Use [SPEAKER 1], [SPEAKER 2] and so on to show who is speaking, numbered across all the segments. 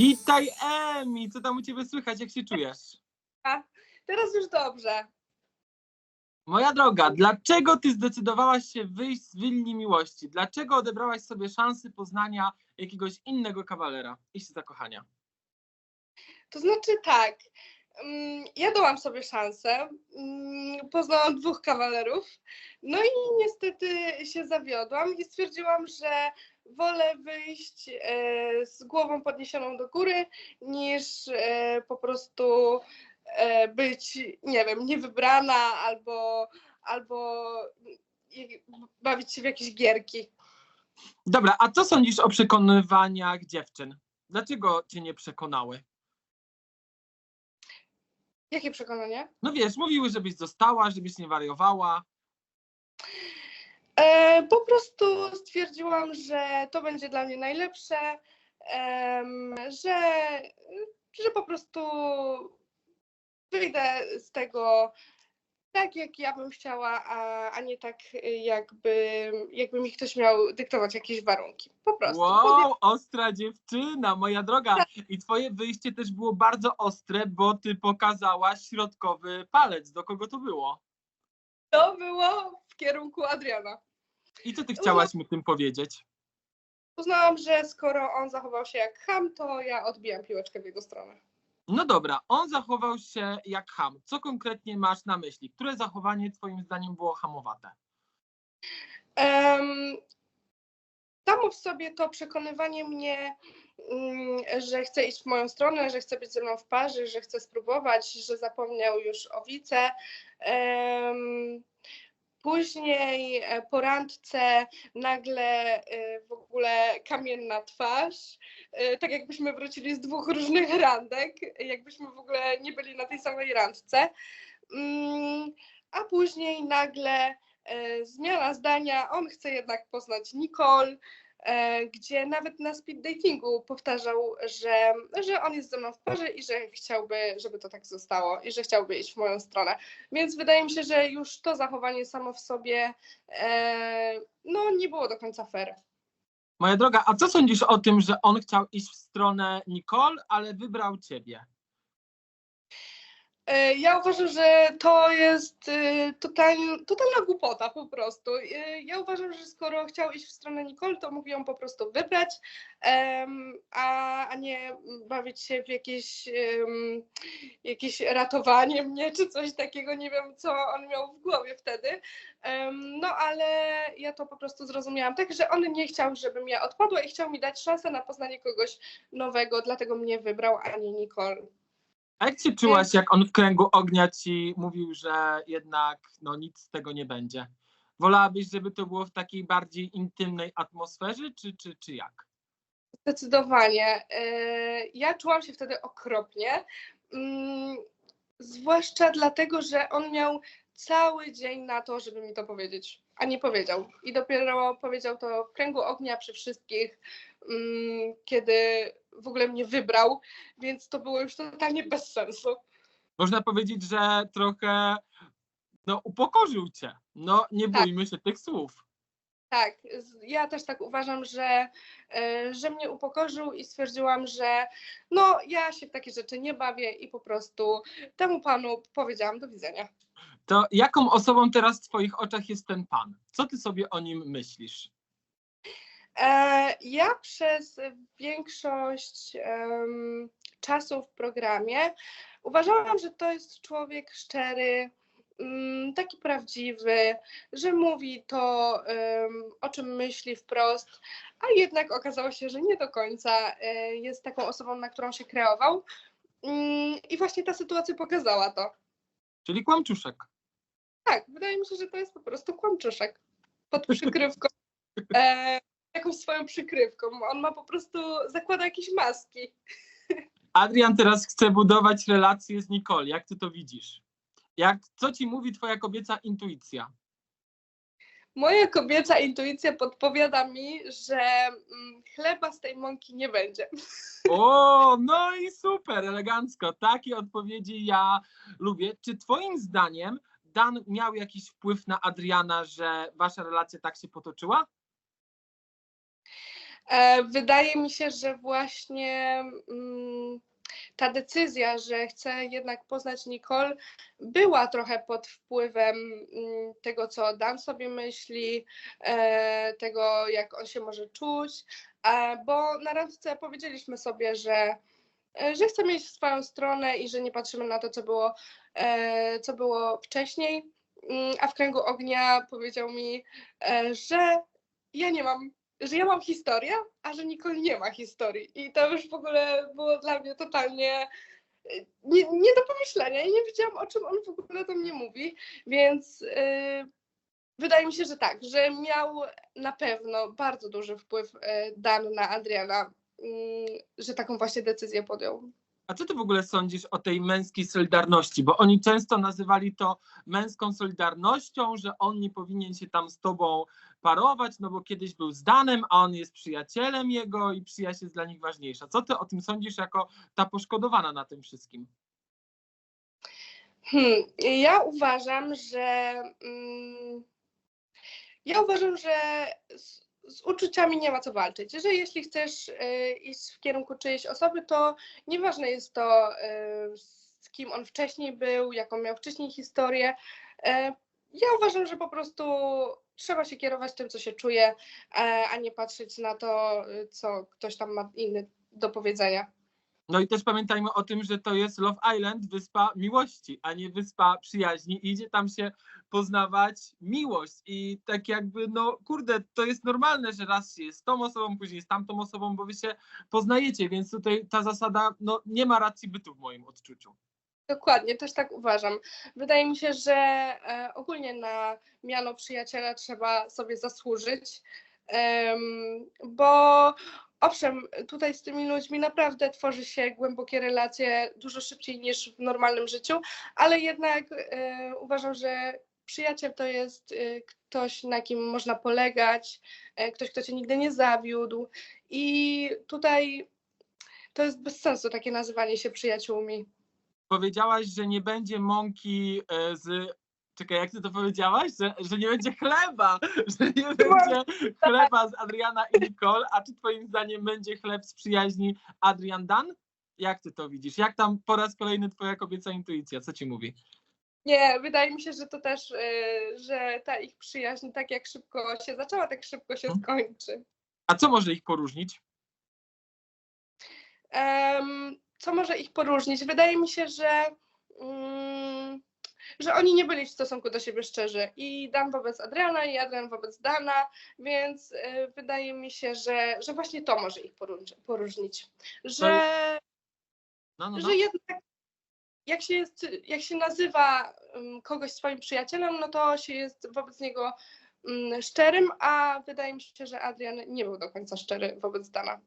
[SPEAKER 1] Witaj Emi, co tam u ciebie słychać, jak się czujesz?
[SPEAKER 2] Teraz już dobrze.
[SPEAKER 1] Moja droga, dlaczego ty zdecydowałaś się wyjść z Willi Miłości? Dlaczego odebrałaś sobie szansy poznania jakiegoś innego kawalera i się zakochania?
[SPEAKER 2] To znaczy tak, ja dałam sobie szansę, mm, poznałam dwóch kawalerów, no i niestety się zawiodłam i stwierdziłam, że wolę wyjść e, z głową podniesioną do góry, niż e, po prostu e, być, nie wiem, niewybrana albo, albo bawić się w jakieś gierki.
[SPEAKER 1] Dobra, a co sądzisz o przekonywaniach dziewczyn? Dlaczego cię nie przekonały?
[SPEAKER 2] Jakie przekonanie?
[SPEAKER 1] No wiesz, mówiły, żebyś została, żebyś nie wariowała.
[SPEAKER 2] E, po prostu stwierdziłam, że to będzie dla mnie najlepsze, em, że, że po prostu wyjdę z tego tak, jak ja bym chciała, a, a nie tak, jakby, jakby mi ktoś miał dyktować jakieś warunki. Po prostu.
[SPEAKER 1] Wow, ostra dziewczyna, moja droga. I twoje wyjście też było bardzo ostre, bo ty pokazałaś środkowy palec. Do kogo to było?
[SPEAKER 2] To było w kierunku Adriana.
[SPEAKER 1] I co ty chciałaś mi tym powiedzieć?
[SPEAKER 2] Uznałam, że skoro on zachował się jak ham, to ja odbijam piłeczkę w jego stronę.
[SPEAKER 1] No dobra, on zachował się jak ham. Co konkretnie masz na myśli? Które zachowanie twoim zdaniem było hamowate?
[SPEAKER 2] Um, w sobie to przekonywanie mnie, mm, że chce iść w moją stronę, że chce być ze mną w parze, że chce spróbować, że zapomniał już o wice. Em, Później e, po randce nagle e, w ogóle kamienna twarz, e, tak jakbyśmy wrócili z dwóch różnych randek, jakbyśmy w ogóle nie byli na tej samej randce. Mm, A później nagle zmiana zdania, on chce jednak poznać Nicole, gdzie nawet na speed datingu powtarzał, że, że on jest ze mną w parze i że chciałby, żeby to tak zostało i że chciałby iść w moją stronę. Więc wydaje mi się, że już to zachowanie samo w sobie e, no, nie było do końca fair.
[SPEAKER 1] Moja droga, a co sądzisz o tym, że on chciał iść w stronę Nicole, ale wybrał ciebie?
[SPEAKER 2] E, Ja uważam, że to jest e, total, totalna głupota po prostu. E, Ja uważam, że skoro chciał iść w stronę Nicole, to mógł ją po prostu wybrać, a, a nie bawić się w jakieś, jakieś ratowanie mnie czy coś takiego. Nie wiem, co on miał w głowie wtedy. No ale ja to po prostu zrozumiałam tak, że on nie chciał, żebym ja odpadła i chciał mi dać szansę na poznanie kogoś nowego, dlatego mnie wybrał, a nie Nicole.
[SPEAKER 1] A jak się czułaś, jak on w kręgu ognia ci mówił, że jednak no, nic z tego nie będzie? Wolałabyś, żeby to było w takiej bardziej intymnej atmosferze, czy, czy, czy jak?
[SPEAKER 2] Zdecydowanie. E, Ja czułam się wtedy okropnie. mm, Zwłaszcza dlatego, że on miał cały dzień na to, żeby mi to powiedzieć, a nie powiedział. I dopiero powiedział to w kręgu ognia przy wszystkich, kiedy w ogóle mnie wybrał, więc to było już totalnie bez sensu.
[SPEAKER 1] Można powiedzieć, że trochę no, upokorzył cię. No, nie
[SPEAKER 2] Tak.
[SPEAKER 1] bójmy się tych słów.
[SPEAKER 2] Tak, ja też tak uważam, że, e, że mnie upokorzył i stwierdziłam, że no ja się w takie rzeczy nie bawię i po prostu temu panu powiedziałam do widzenia.
[SPEAKER 1] To jaką osobą teraz w twoich oczach jest ten pan? Co ty sobie o nim myślisz?
[SPEAKER 2] E, ja przez większość czasu w programie uważałam, że to jest człowiek szczery, mm, taki prawdziwy, że mówi to, o czym myśli wprost, a jednak okazało się, że nie do końca e, jest taką osobą, na którą się kreował. Mm, I właśnie ta sytuacja pokazała to.
[SPEAKER 1] Czyli kłamczuszek.
[SPEAKER 2] Tak, wydaje mi się, że to jest po prostu kłamczuszek pod przykrywką, e, jakąś swoją przykrywką. On ma po prostu, zakłada jakieś maski.
[SPEAKER 1] Adrian teraz chce budować relacje z Nicole. Jak ty to widzisz? Jak, co ci mówi twoja kobieca intuicja?
[SPEAKER 2] Moja kobieca intuicja podpowiada mi, że mm, chleba z tej mąki nie będzie.
[SPEAKER 1] O, no i super, elegancko. Takie odpowiedzi ja lubię. Czy twoim zdaniem Dan miał jakiś wpływ na Adriana, że wasza relacja tak się potoczyła?
[SPEAKER 2] E, Wydaje mi się, że właśnie mm, ta decyzja, że chcę jednak poznać Nicole, była trochę pod wpływem mm, tego, co Dan sobie myśli, e, tego, jak on się może czuć, e, bo na randce powiedzieliśmy sobie, że, że chcemy iść w swoją stronę i że nie patrzymy na to, co było, co było wcześniej. Mm, A w kręgu ognia powiedział mi, że ja nie mam że ja mam historię, a że Nicole nie ma historii. I to już w ogóle było dla mnie totalnie y, nie, nie do pomyślenia. I nie wiedziałam, o czym on w ogóle do mnie mówi, więc yy, wydaje mi się, że tak, że miał na pewno bardzo duży wpływ y, Dan na Adriana, yy, że taką właśnie decyzję podjął.
[SPEAKER 1] A co ty w ogóle sądzisz o tej męskiej solidarności? Bo oni często nazywali to męską solidarnością, że on nie powinien się tam z tobą parować, no bo kiedyś był z Danem, a on jest przyjacielem jego i przyjaźń jest dla nich ważniejsza. Co ty o tym sądzisz jako ta poszkodowana na tym wszystkim?
[SPEAKER 2] Hmm, ja uważam, że mm, ja uważam, że z, z uczuciami nie ma co walczyć. Że jeśli chcesz y, iść w kierunku czyjejś osoby, to nieważne jest to, y, z kim on wcześniej był, jaką miał wcześniej historię. Y, ja uważam, że po prostu trzeba się kierować tym, co się czuje, e, a nie patrzeć na to, y, co ktoś tam ma inny do powiedzenia.
[SPEAKER 1] No i też pamiętajmy o tym, że to jest Love Island, wyspa miłości, a nie wyspa przyjaźni. Idzie tam się poznawać miłość i tak jakby, no kurde, to jest normalne, że raz się jest z tą osobą, później z tamtą osobą, bo wy się poznajecie, więc tutaj ta zasada, no nie ma racji bytu w moim odczuciu.
[SPEAKER 2] Dokładnie, też tak uważam. Wydaje mi się, że e, ogólnie na miano przyjaciela trzeba sobie zasłużyć, bo owszem, tutaj z tymi ludźmi naprawdę tworzy się głębokie relacje dużo szybciej niż w normalnym życiu, ale jednak e, uważam, że przyjaciel to jest e, ktoś, na kim można polegać, e, ktoś, kto cię nigdy nie zawiódł i tutaj to jest bez sensu takie nazywanie się przyjaciółmi.
[SPEAKER 1] Powiedziałaś, że nie będzie mąki e, z. Czekaj, jak ty to powiedziałaś? Że, że nie będzie chleba, że nie będzie chleba z Adriana i Nicole, a czy twoim zdaniem będzie chleb z przyjaźni Adrian Dan? Jak ty to widzisz? Jak tam po raz kolejny twoja kobieca intuicja? Co ci mówi?
[SPEAKER 2] Nie, wydaje mi się, że to też, y, że ta ich przyjaźń tak jak szybko się zaczęła, tak szybko się
[SPEAKER 1] Mhm.
[SPEAKER 2] skończy.
[SPEAKER 1] A co może ich poróżnić?
[SPEAKER 2] Co może ich poróżnić? Wydaje mi się, że, mm, że oni nie byli w stosunku do siebie szczerzy. I Dan wobec Adriana, i Adrian wobec Dana, więc y, wydaje mi się, że, że właśnie to może ich poróż- poróżnić. Że,
[SPEAKER 1] No, no, no.
[SPEAKER 2] że jednak jak się, jest, jak się nazywa um, kogoś swoim przyjacielem, no to się jest wobec niego um, szczerym, a wydaje mi się, że Adrian nie był do końca szczery wobec Dana.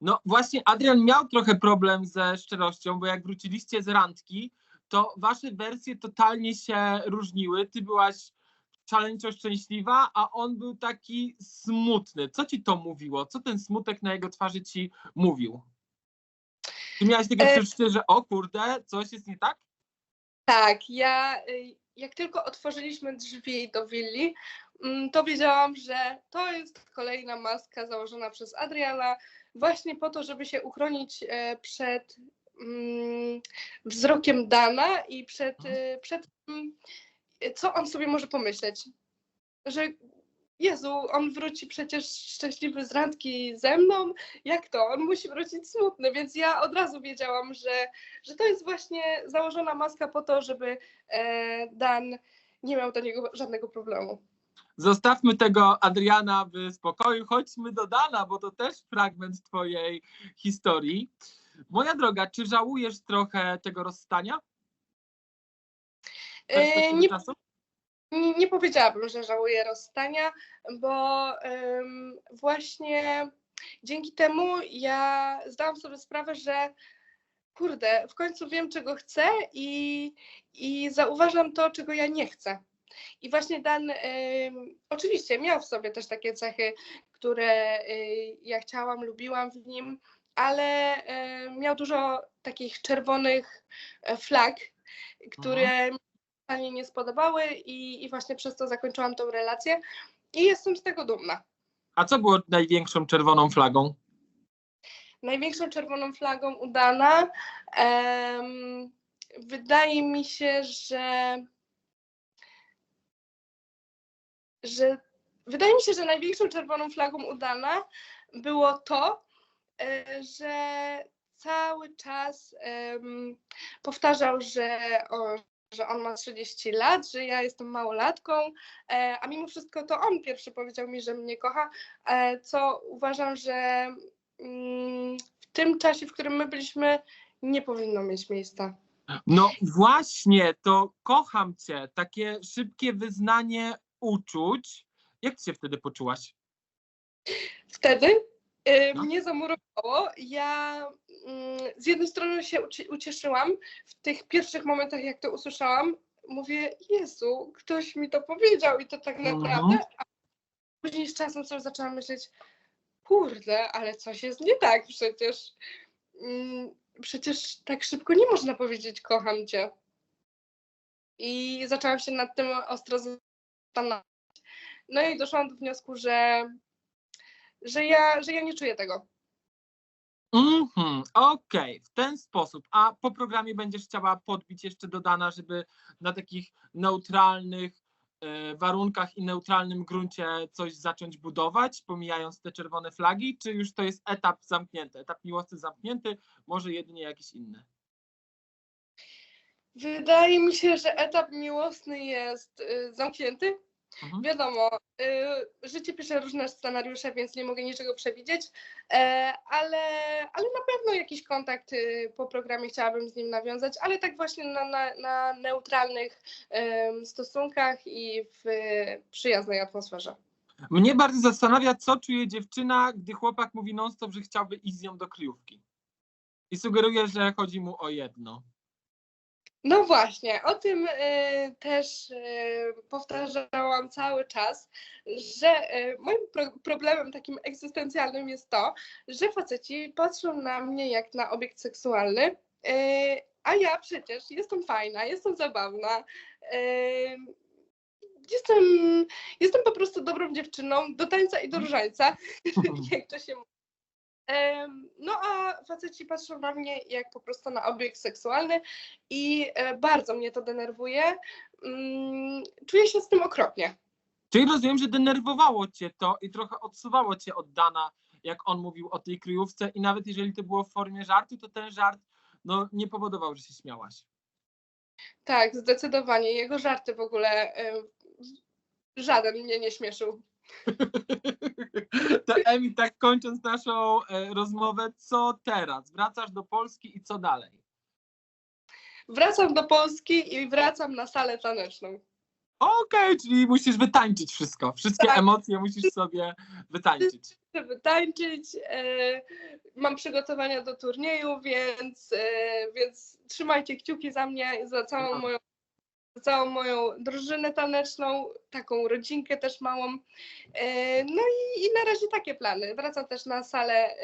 [SPEAKER 1] No właśnie, Adrian miał trochę problem ze szczerością, bo jak wróciliście z randki, to wasze wersje totalnie się różniły. Ty byłaś szaleńczo szczęśliwa, a on był taki smutny. Co ci to mówiło? Co ten smutek na jego twarzy ci mówił? Ty miałaś takie
[SPEAKER 2] E-
[SPEAKER 1] przeczucie, że o kurde, coś jest nie tak?
[SPEAKER 2] Tak, ja y, jak tylko otworzyliśmy drzwi do willi, mm, to wiedziałam, że to jest kolejna maska założona przez Adriana, właśnie po to, żeby się uchronić e, przed mm, wzrokiem Dana i przed, y, przed tym, co on sobie może pomyśleć. Że Jezu, on wróci przecież szczęśliwy z randki ze mną. Jak to? On musi wrócić smutny, więc ja od razu wiedziałam, że, że to jest właśnie założona maska po to, żeby e, Dan nie miał do niego żadnego problemu.
[SPEAKER 1] Zostawmy tego Adriana w spokoju, chodźmy do Dana, bo to też fragment twojej historii. Moja droga, czy żałujesz trochę tego rozstania?
[SPEAKER 2] E,
[SPEAKER 1] perspektywy
[SPEAKER 2] nie,
[SPEAKER 1] czasu?
[SPEAKER 2] nie, nie powiedziałabym, że żałuję rozstania, bo em, właśnie dzięki temu ja zdałam sobie sprawę, że kurde, w końcu wiem, czego chcę i, i zauważam to, czego ja nie chcę. I właśnie Dan em, oczywiście miał w sobie też takie cechy, które y, ja chciałam, lubiłam w nim, ale em, miał dużo takich czerwonych e, flag, które mi się totalnie nie spodobały i, i właśnie przez to zakończyłam tą relację i jestem z tego dumna.
[SPEAKER 1] A co było największą czerwoną flagą?
[SPEAKER 2] Największą czerwoną flagą udana. em, wydaje mi się, że, że wydaje mi się, że największą czerwoną flagą udana było to, e, że cały czas em, powtarzał, że, o, że on ma 30 lat, że ja jestem małolatką, e, a mimo wszystko to on pierwszy powiedział mi, że mnie kocha, e, co uważam, że mm, w tym czasie, w którym my byliśmy, nie powinno mieć miejsca.
[SPEAKER 1] No właśnie, to kocham cię. Takie szybkie wyznanie uczuć. Jak ty się wtedy poczułaś?
[SPEAKER 2] Wtedy
[SPEAKER 1] No.
[SPEAKER 2] mnie zamurowało. Ja mm, z jednej strony się uci- ucieszyłam w tych pierwszych momentach, jak to usłyszałam. Mówię, Jezu, ktoś mi to powiedział i to tak
[SPEAKER 1] Mhm.
[SPEAKER 2] naprawdę. A później z czasem sobie zaczęłam myśleć, kurde, ale coś jest nie tak przecież. Mm, Przecież tak szybko nie można powiedzieć kocham cię. I zaczęłam się nad tym ostro No i doszłam do wniosku, że, że, ja, że ja nie czuję tego.
[SPEAKER 1] Mhm, okej, w ten sposób. A po programie będziesz chciała podbić jeszcze dodana, żeby na takich neutralnych e, warunkach i neutralnym gruncie coś zacząć budować, pomijając te czerwone flagi, czy już to jest etap zamknięty, etap miłosny zamknięty, może jedynie jakiś inny?
[SPEAKER 2] Wydaje mi się, że etap miłosny jest y, zamknięty.
[SPEAKER 1] Mhm.
[SPEAKER 2] Wiadomo, y, życie pisze różne scenariusze, więc nie mogę niczego przewidzieć, e, ale, ale na pewno jakiś kontakt y, po programie chciałabym z nim nawiązać, ale tak właśnie na, na, na neutralnych em, stosunkach i w y, przyjaznej atmosferze.
[SPEAKER 1] Mnie bardzo zastanawia, co czuje dziewczyna, gdy chłopak mówi non-stop, że chciałby iść z nią do kryjówki. I sugeruje, że chodzi mu o jedno.
[SPEAKER 2] No właśnie, o tym y, też y, powtarzałam cały czas, że y, moim pro problemem takim egzystencjalnym jest to, że faceci patrzą na mnie jak na obiekt seksualny, y, a ja przecież jestem fajna, jestem zabawna. y, Jestem, jestem po prostu dobrą dziewczyną do tańca i do różańca, jak to się mówi. No a faceci patrzą na mnie jak po prostu na obiekt seksualny i e, bardzo mnie to denerwuje. Mm, Czuję się z tym okropnie.
[SPEAKER 1] Czyli rozumiem, że denerwowało cię to i trochę odsuwało cię od Dana, jak on mówił o tej kryjówce i nawet jeżeli to było w formie żartu, to ten żart no, nie powodował, że się śmiałaś.
[SPEAKER 2] Tak, zdecydowanie. Jego żarty w ogóle żaden mnie nie śmieszył.
[SPEAKER 1] To Emi, tak kończąc naszą e, rozmowę, co teraz? Wracasz do Polski i co dalej?
[SPEAKER 2] Wracam do Polski i wracam na salę taneczną.
[SPEAKER 1] Okej, czyli musisz wytańczyć wszystko. Wszystkie
[SPEAKER 2] Tak.
[SPEAKER 1] emocje musisz sobie wytańczyć.
[SPEAKER 2] Żeby tańczyć, e, mam przygotowania do turnieju, więc, e, więc trzymajcie kciuki za mnie, za całą moją całą moją drużynę taneczną, taką rodzinkę też małą. E, No i, i na razie takie plany. Wracam też na salę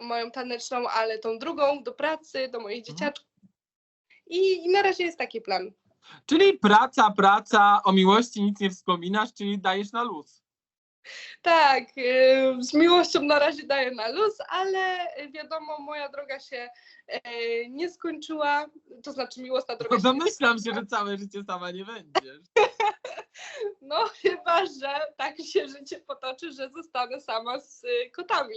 [SPEAKER 2] moją taneczną, ale tą drugą do pracy, do moich
[SPEAKER 1] Mhm.
[SPEAKER 2] dzieciaczków. I, I na razie jest taki plan.
[SPEAKER 1] Czyli praca, praca, o miłości nic nie wspominasz, czyli dajesz na luz.
[SPEAKER 2] Tak, e, z miłością na razie daję na luz, ale wiadomo, moja droga się e, nie skończyła, to znaczy miłosna droga
[SPEAKER 1] No
[SPEAKER 2] się nie
[SPEAKER 1] domyślam się, że całe życie sama nie będziesz.
[SPEAKER 2] No chyba, że tak się życie potoczy, że zostanę sama z y, kotami.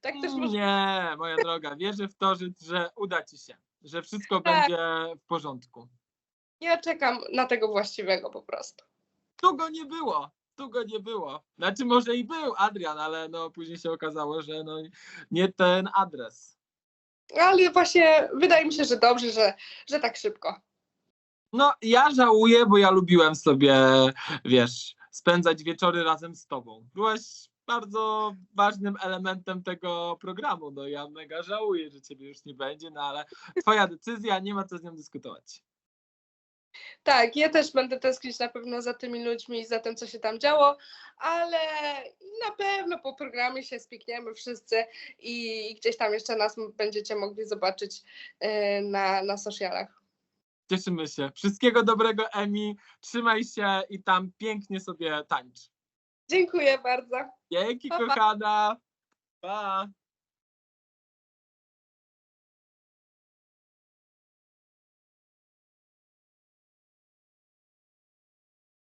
[SPEAKER 2] Tak też może
[SPEAKER 1] Nie, moja droga, wierzę w to, że, że uda ci się, że wszystko
[SPEAKER 2] Tak.
[SPEAKER 1] będzie w porządku.
[SPEAKER 2] Ja czekam na tego właściwego po prostu.
[SPEAKER 1] Tu go nie było, tu go nie było. Znaczy może i był Adrian, ale no później się okazało, że no nie ten adres.
[SPEAKER 2] Ale właśnie wydaje mi się, że dobrze, że, że tak szybko.
[SPEAKER 1] No ja żałuję, bo ja lubiłem sobie, wiesz, spędzać wieczory razem z tobą. Byłaś bardzo ważnym elementem tego programu. No ja mega żałuję, że ciebie już nie będzie, no ale twoja decyzja, nie ma co z nią dyskutować.
[SPEAKER 2] Tak, ja też będę tęsknić na pewno za tymi ludźmi i za tym, co się tam działo, ale na pewno po programie się spikniemy wszyscy i, gdzieś tam jeszcze nas będziecie mogli zobaczyć y, na, na socialach.
[SPEAKER 1] Cieszymy się. Wszystkiego dobrego, Emi. Trzymaj się i tam pięknie sobie tańcz.
[SPEAKER 2] Dziękuję bardzo.
[SPEAKER 1] Dzięki,
[SPEAKER 2] pa.
[SPEAKER 1] kochana. Pa.